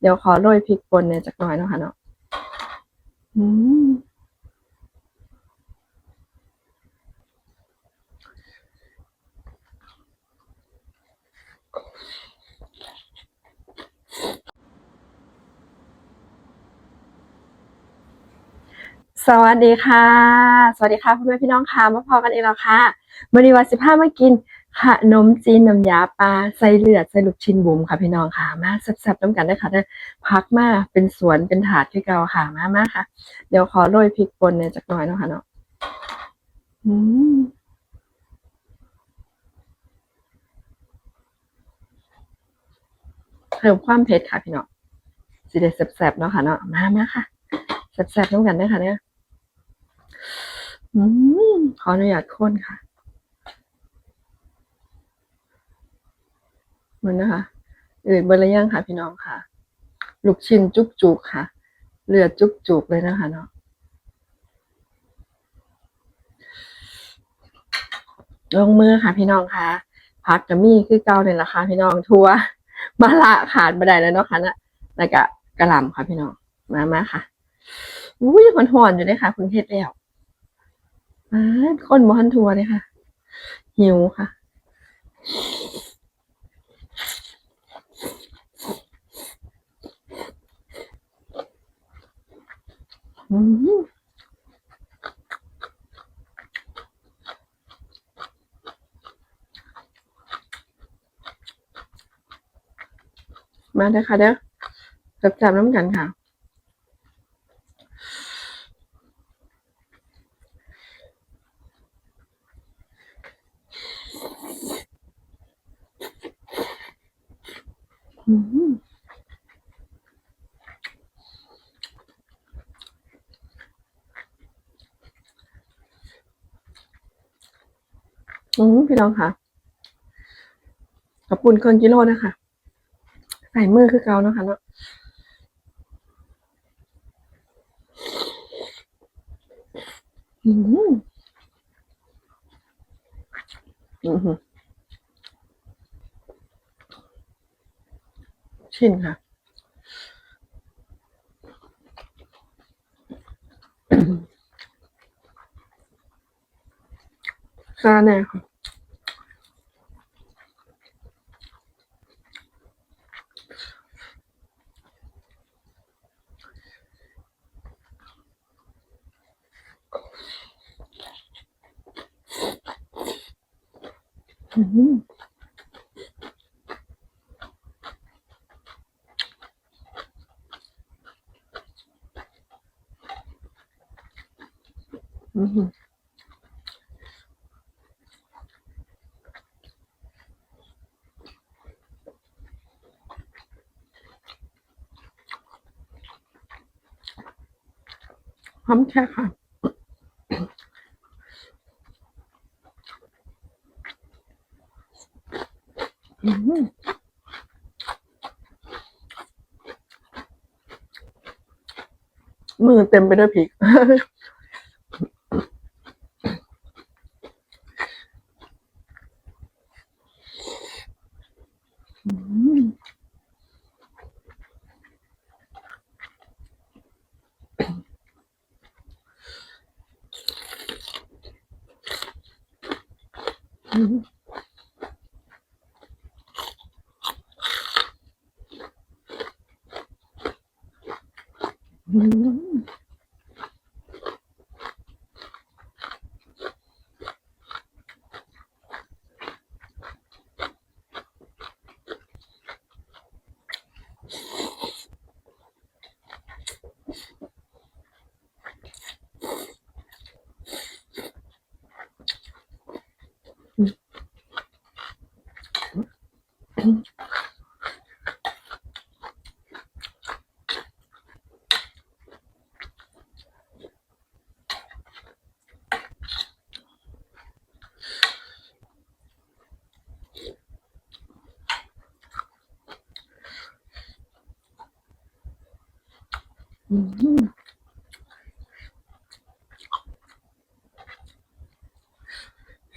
เดี๋ยวขอโรยพริกป่นเนี่ยจักหน่อยเนาะค่ะเนาะสวัสดีค่ะ สวัสดีค่ะพ่อแม่พี่น้องค่ะมาพอกันอีกแล้วค่ะวันนี้วันสิบห้ามากิน ขนมจีนน้ำยาปลาใส่เลือดใส่ลูกชิ้นบุ๋มค่ะพี่น้องค่ะมาแซ่บๆน้ำกันได้ค่ะเด้อพักมาเป็นสวนเป็นถาดที่เก่าค่ะมามาค่ะ เดี๋ยวขอโรยพริกป่นเนี่ยจักหน่อยเนาะค่ะเนาะอืมเพิ่มความเผ็ดค่ะพี่น้องสิได้แซ่บๆเนาะค่ะเนาะมามาค่ะแซ่บๆน้ำกันได้ค่ะเนี่ยอืมขออนุญาตคนค่ะ มันนะคะอื่นเบอร์ละย่างค่ะพี่น้องค่ะ ลูกชิ้นจุกๆค่ะ เลือดจุกๆเลยนะคะเนาะลงมือค่ะพี่น้องค่ะพักกับมี่คือเก่าเลยละค่ะพี่น้องทัวมาละขาดบัไดแล้วเนาะค่ะนะแล้วก็กระลำค่ะพี่น้องมามาค่ะอุ้ยหอนหอนอยู่เลยค่ะคุณเทศแล้วอ่าคนบอลทัวร์เลยค่ะ หิวค่ะ มาเด้อค่ะเด้อจับจับน้ำกันค่ะ อืม อืมพี่น้องค่ะขอบคุณเครื่องกิโลนะคะใส่มือคือเกาเนาะค่ะเนาะอืมอืมชินค่ะซาแน่ค่ะ อืม พร้อมแค่ค่ะอืมมือเต็มไปด้วยพริก Mm-hmm.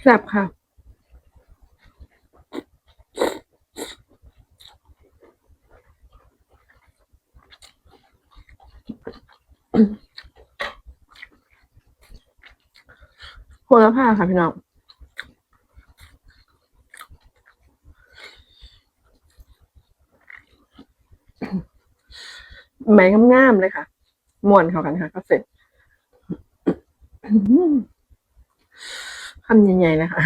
แซ่บค่ะ โหระพาค่ะพี่น้องใบงามๆเลยค่ะ ม่วนเข้ากันค่ะ ก็เสร็จคำใหญ่ๆเลยค่ะ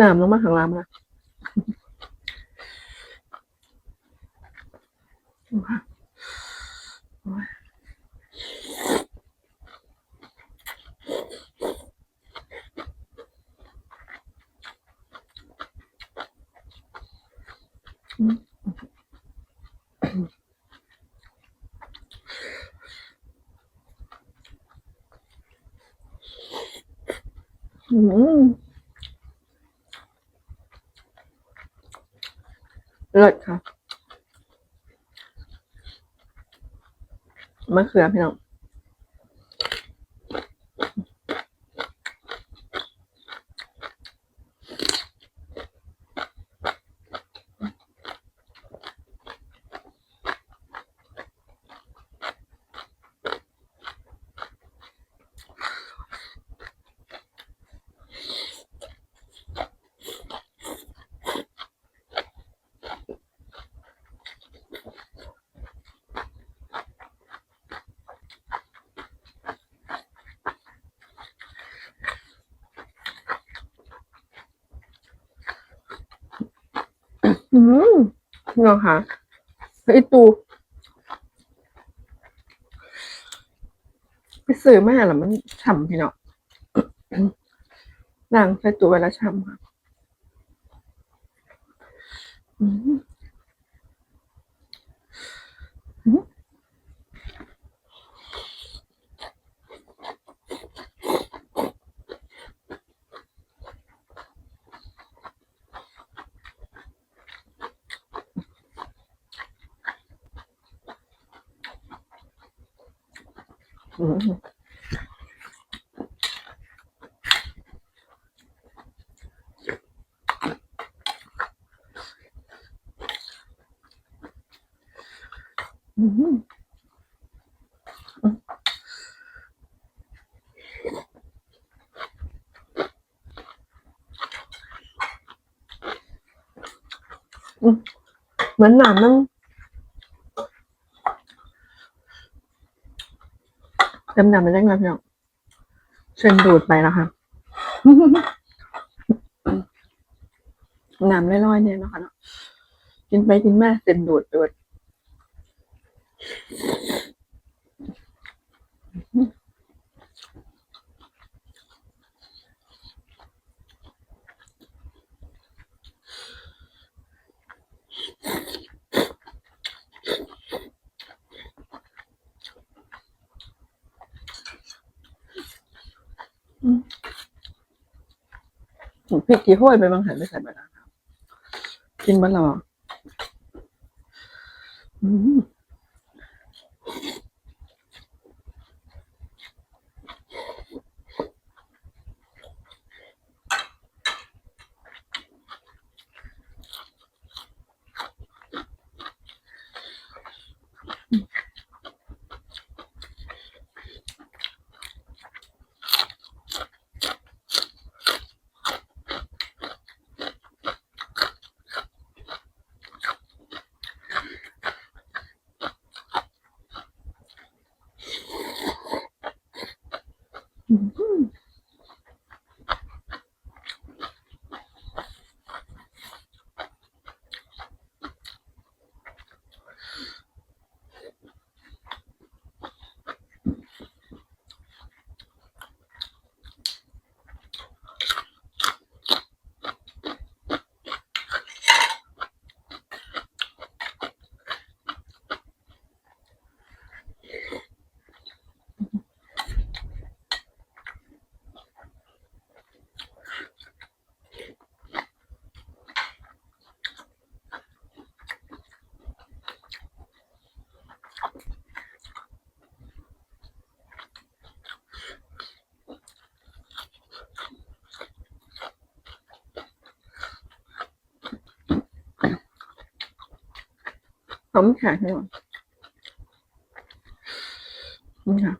น้ำลงมาข้างล่างนะ อืมเลิศค่ะมะเขือพี่น้อง อืมน้องคะไอตูไปซื้อมาแล้วมันฉ่ำพี่เนาะนางใส่ตัวไว้แล้วฉ่ำค่ะอืมอืม อืมอืม เหมือนหนามมันดำๆมันได้ไงพี่น้องเชิญดูดไปแล้วค่ะน้ำลอยๆเนี่ยนะคะเนาะกินไปกินมาเติมดูดดูด พริกกี่ห้วยไปบางหันไม่ใส่ไปนะครับกินบ้านเราอะอืม อมแข็งนี่หรอนี่ค่ะ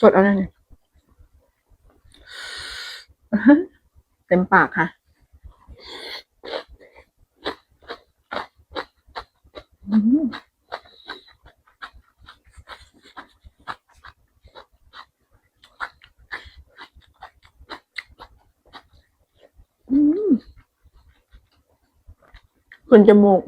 สดเอะไรเนี่ยเต็มปากค่ะอืมอืมคุณจมูก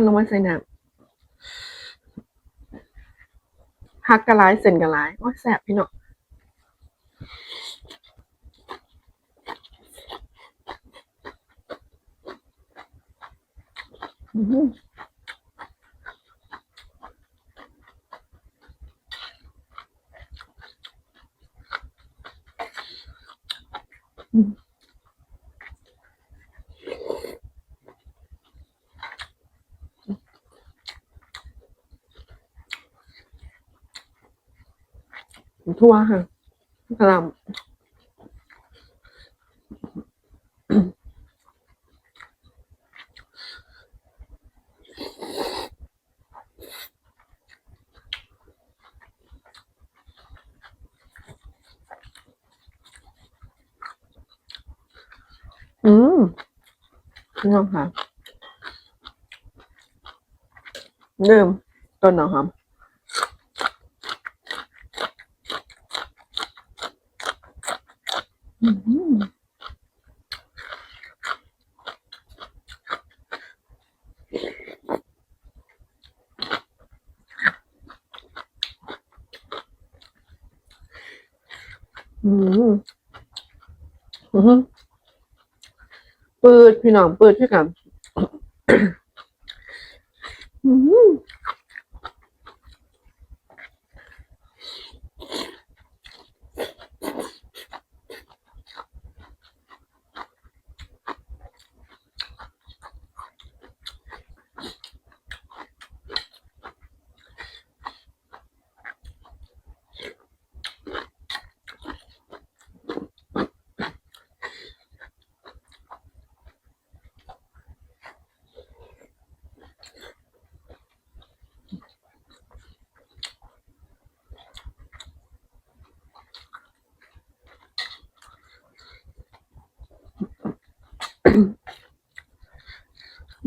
คนลงมาใส่น้ำฮักกะลายเส้นกะลายโอ้แสบพี่น้องอื้อ ทั่วค่ะกะลำอืมพี่น้องค่ะเริ่มต้นหนอหอม อืม อืมอืมปืดพี่น้องปืดพี่กัน อืม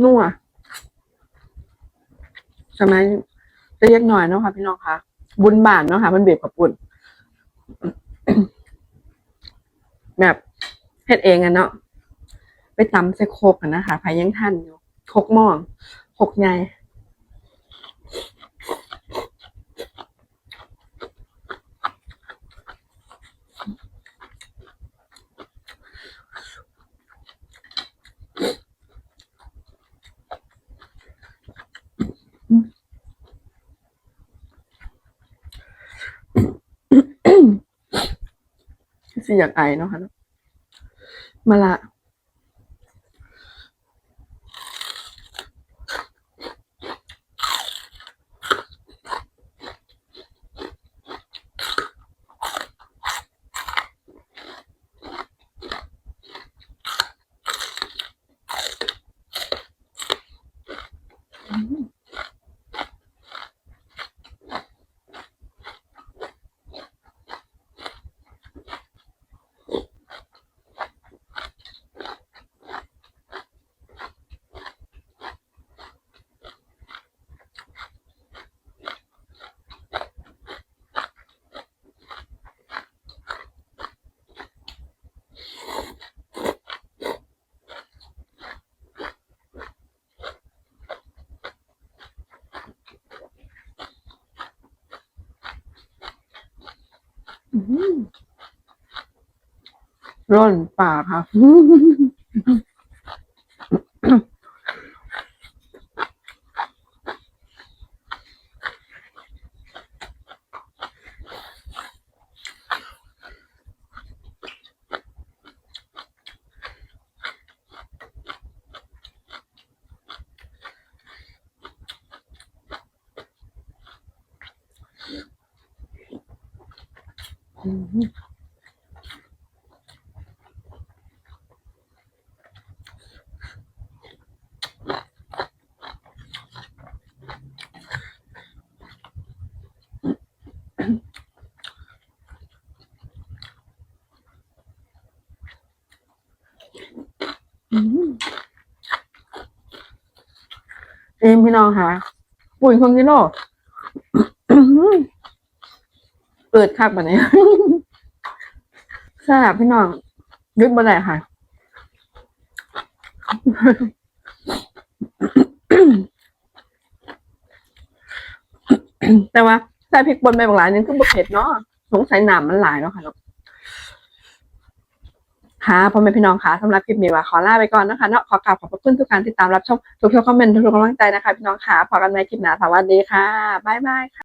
นัวสมัยจะเรียกหน่อยเนาะค่ะพี่น้องคะบุญบานเนาะค่ะมันเบียบกับปุ่นแบบเฮ็ดเองอะเนาะไปตำใส่โคกกันนะคะพายังท่านอยู่โคกหม้อโคกใหญ่ สิอยากไอเนาะค่ะเนาะมาละ ร่นปากค่ะ แอืมอืม เอ็มพี่น้องค่ะปุ๋ยคนกิโล เปิดคักแบบนี้แซ่บพี่น้องยึดมาได้ค่ะ แต่ว่าใส่พริกป่นไปบางหลายนึงคือบุเผ็ดเนาะสงสัยหนามมันหลายเนาะค่ะเนาะค่ะพ่อแม่พี่น้องค่ะสำหรับคลิปนี้ว่าขอลาไปก่อนนะคะเนาะขอกราบขอบพระคุณทุกการติดตามรับชมทุกๆคอมเมนต์ทุกๆกำลังใจนะคะพี่น้องค่ะพอกันในคลิปหน้าสวัสดีค่ะบ๊ายบายค่ะ